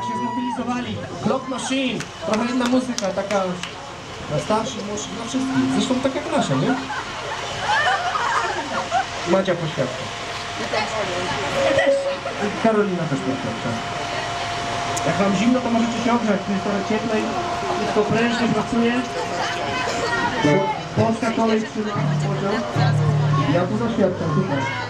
tak się zmobilizowali. Clock Machine, trochę inna muzyka, taka na starszych, młodszych, na wszystkich. Zresztą tak jak nasza, nie? Madzia poświadcza. Karolina też poświadcza. Jak wam zimno, to możecie się ogrzać, tu jest trochę cieplej, wszystko prężnie pracuje. Polska kolej trzyma poziom. Ja tu zaświadczam, super.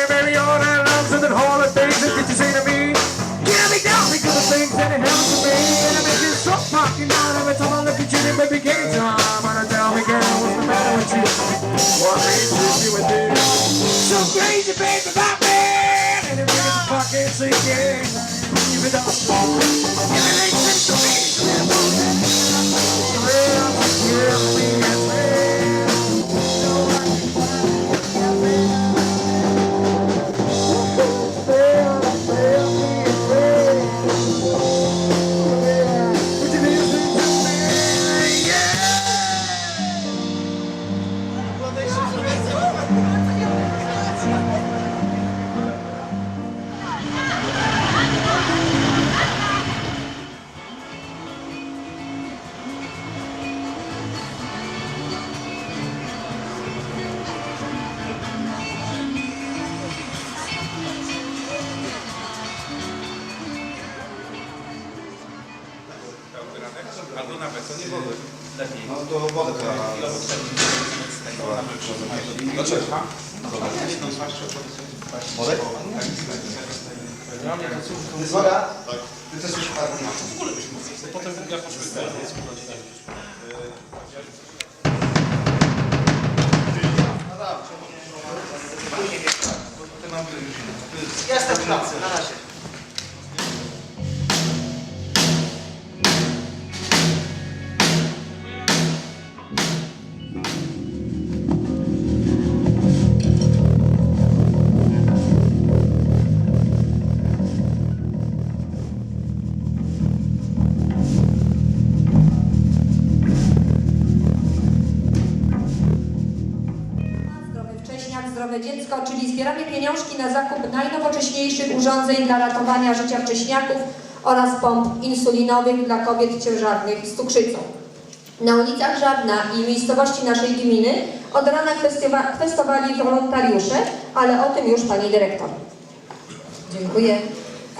so fucking out every time I look at you, baby, game time. Wanna tell me, girl, what's the matter with you? What makes you with you? So crazy, baby, about me, and it really fucking sinking. Give it up, makes sense to me. Lepiej. No to wodę trzeba. Dlaczego? Zgoda? Tak. Ty też już parę Potem ja poszły teraz. Jestem w pracy, na razie. Zbieramy pieniążki na zakup najnowocześniejszych urządzeń dla ratowania życia wcześniaków oraz pomp insulinowych dla kobiet ciężarnych z cukrzycą. Na ulicach Żabna i miejscowości naszej gminy od rana kwestowali wolontariusze, ale o tym już Pani Dyrektor. Dziękuję.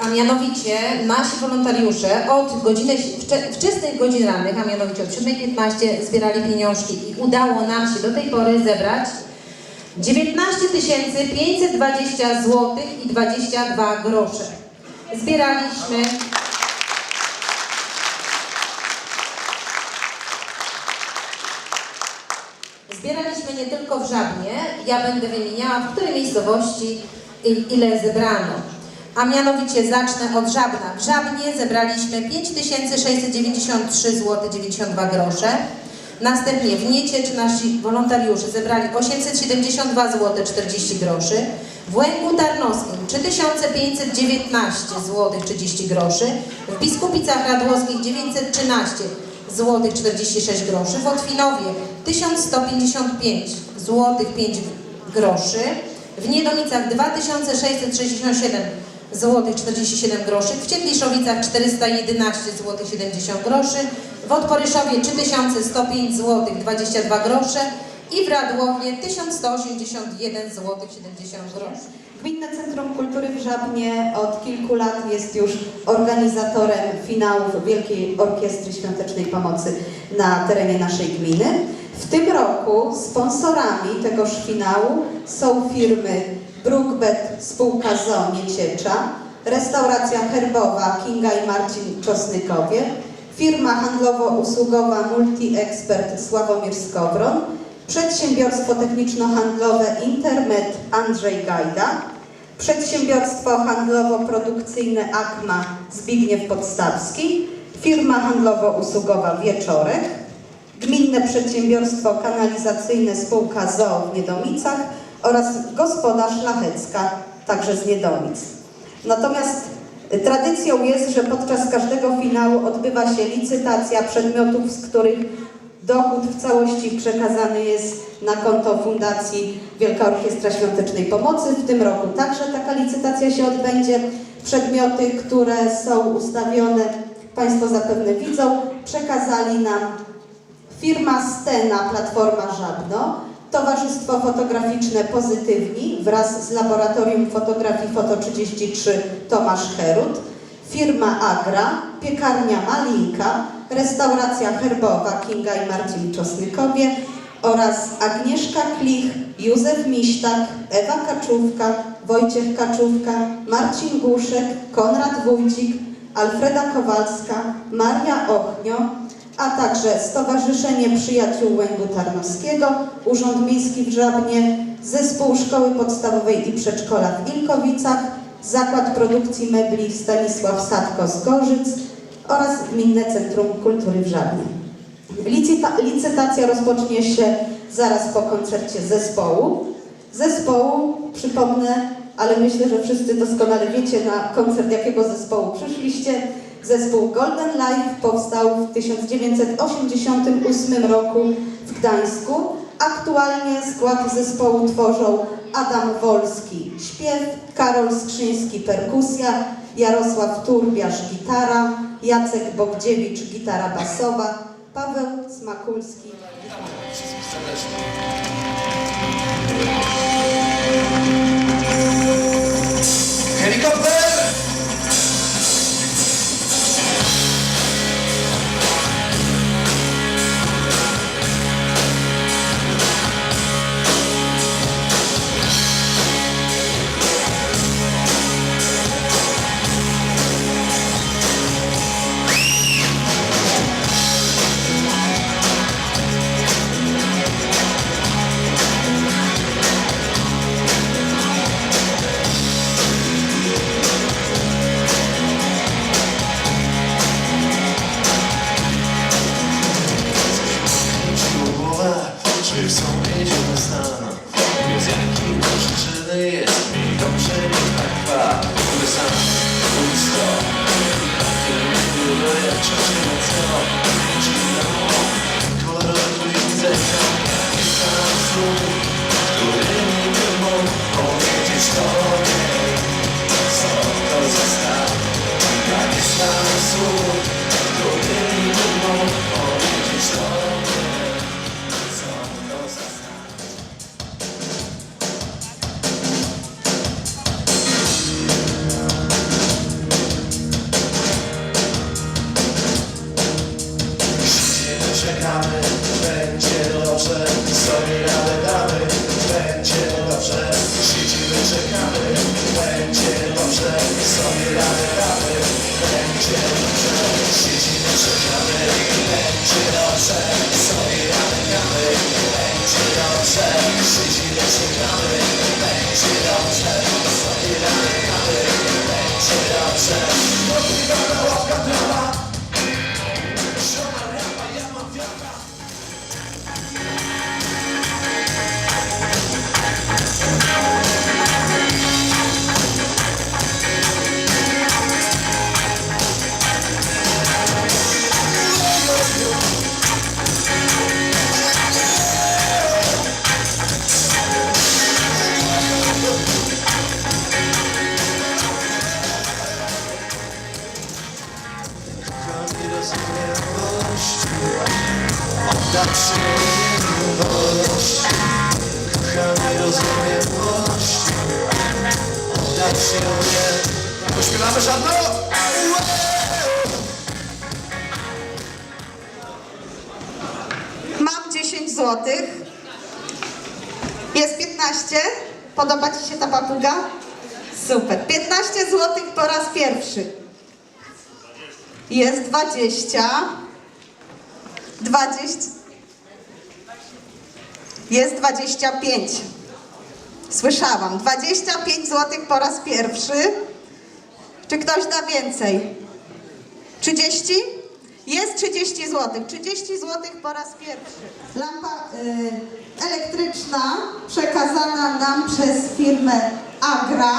A mianowicie nasi wolontariusze od godziny, wcze, wczesnych godzin rannych, a mianowicie od 7.15 zbierali pieniążki i udało nam się do tej pory zebrać 19 520 zł i 22 grosze. Zbieraliśmy Zbieraliśmy nie tylko w Żabnie, ja będę wymieniała, w której miejscowości ile zebrano. A mianowicie zacznę od Żabna. W Żabnie zebraliśmy 5693 zł 92 grosze. Następnie w Niecie czy nasi wolontariusze zebrali 872 zł 40 groszy. W Łęku Tarnowskim 3519 zł 30 groszy. W Biskupicach Radłowskich 913 zł 46 groszy. W Otwinowie 1155 zł 5 groszy. W Niedomicach 2667 zł 47 groszy. W Cietliszowicach 411 zł 70 groszy. W Odporyszowie 3105 zł 22 grosze i w Radłowie 1181 zł 70 groszy. Gminne Centrum Kultury w Żabnie od kilku lat jest już organizatorem finałów Wielkiej Orkiestry Świątecznej Pomocy na terenie naszej gminy. W tym roku sponsorami tegoż finału są firmy Brookbet Spółka ZOO Nieciecza restauracja herbowa Kinga i Marcin Czosnykowie, firma handlowo-usługowa Multi-Expert Sławomir Skowron, przedsiębiorstwo techniczno-handlowe Intermet Andrzej Gajda, przedsiębiorstwo handlowo-produkcyjne AKMA Zbigniew Podstawski, firma handlowo-usługowa Wieczorek, Gminne Przedsiębiorstwo Kanalizacyjne Spółka ZOO w Niedomicach oraz Gospoda Szlachecka, także z Niedomic. Natomiast y, tradycją jest, że podczas każdego finału odbywa się licytacja przedmiotów, z których dochód w całości przekazany jest na konto Fundacji Wielka Orkiestra Świątecznej Pomocy. W tym roku także taka licytacja się odbędzie. Przedmioty, które są ustawione, Państwo zapewne widzą, przekazali nam Firma Stena, Platforma Żabno, Towarzystwo Fotograficzne Pozytywni wraz z Laboratorium Fotografii Foto 33 Tomasz Herut, firma Agra, Piekarnia Malinka, Restauracja Herbowa Kinga i Marcin Czosnykowie oraz Agnieszka Klich, Józef Miśtak, Ewa Kaczówka, Wojciech Kaczówka, Marcin Guszek, Konrad Wójcik, Alfreda Kowalska, Maria Ochnio, a także Stowarzyszenie Przyjaciół Łęgu Tarnowskiego, Urząd Miejski w Żabnie, Zespół Szkoły Podstawowej i Przedszkola w Ilkowicach, Zakład Produkcji Mebli Stanisław Sadko z Gorzyc oraz Gminne Centrum Kultury w Żabnie. Licyta licytacja rozpocznie się zaraz po koncercie zespołu. Zespołu, przypomnę, ale myślę, że wszyscy doskonale wiecie na koncert jakiego zespołu przyszliście. Zespół Golden Life powstał w 1988 roku w Gdańsku. Aktualnie skład zespołu tworzą Adam Wolski śpiew, Karol Skrzyński perkusja, Jarosław Turbiarz gitara, Jacek Bogdziewicz gitara basowa, Paweł Smakulski gitara. City, that's the color in the bangs, it all turns żadno? Mam 10 zł. Jest 15. Podoba Ci się ta papuga? Super. 15 zł po raz pierwszy. Jest 20. 20. Jest 25. Słyszałam. 25 zł po raz pierwszy. Czy ktoś da więcej? 30? Jest 30 zł. 30 zł po raz pierwszy. Lampa y, elektryczna przekazana nam przez firmę Agra.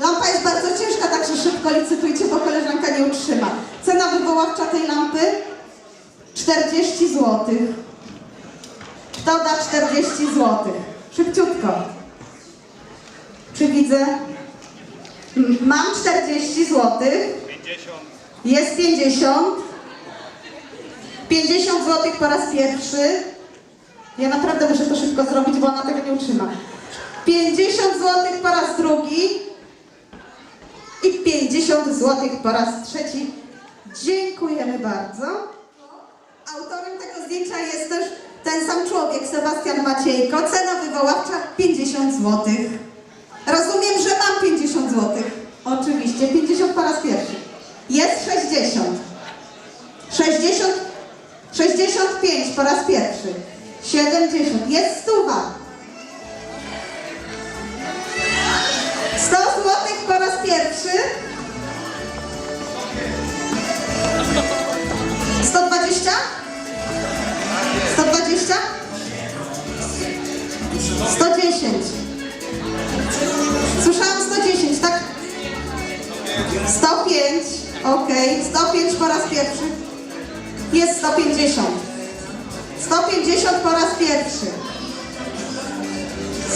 Lampa jest bardzo ciężka, także szybko licytujcie, bo koleżanka nie utrzyma. Cena wywoławcza tej lampy 40 zł. Kto da 40 zł? Szybciutko. Czy widzę? Mam 40 zł. 50. Jest 50. 50 zł po raz pierwszy. Ja naprawdę muszę to szybko zrobić, bo ona tego nie utrzyma. 50 zł po raz drugi. I 50 zł po raz trzeci. Dziękujemy bardzo. Autorem tego zdjęcia jest też ten sam człowiek, Sebastian Maciejko. Cena wywoławcza 50 zł. Rozumiem, że mam 50 zł. Oczywiście, 50 po raz pierwszy. Jest 60. 60, 65 po raz pierwszy. 70. Jest stuwa. 100 zł po raz pierwszy. 105, okej, 105 po raz pierwszy. Jest 150. 150 po raz pierwszy.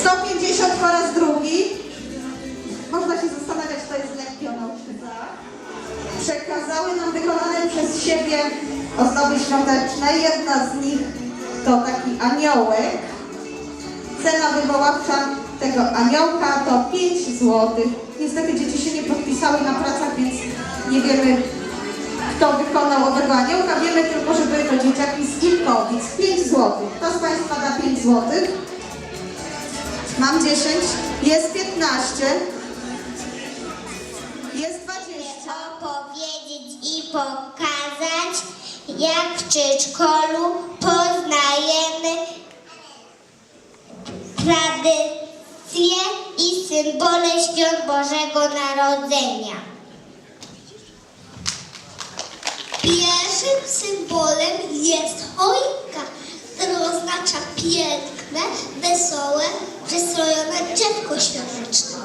150 po raz drugi. Można się zastanawiać, to jest lepiona czy tak. Przekazały nam wykonane przez siebie ozdoby świąteczne. Jedna z nich to taki aniołek. Cena wywoławcza tego aniołka to 5 zł. Niestety dzieci się nie podpisały na pracach, więc nie wiemy, kto wykonał owego aniołka. Wiemy tylko, że były to dzieciaki z Ilkowic. 5 zł. Kto z Państwa da 5 zł? Mam 10. Jest 15. Jest 20. opowiedzieć i pokazać, jak w przedszkolu poznajemy tradycje i symbole świąt Bożego Narodzenia. Pierwszym symbolem jest choinka, która oznacza piękne, wesołe, przystrojone drzewko świąteczne.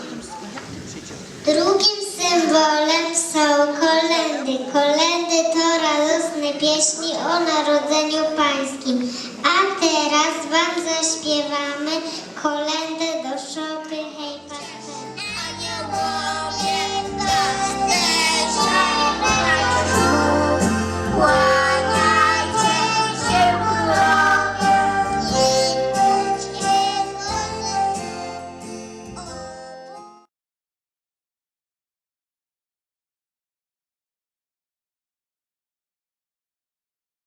Drugim symbolem są kolendy. Kolendy to radosne pieśni o Narodzeniu Pańskim. A teraz Wam zaśpiewamy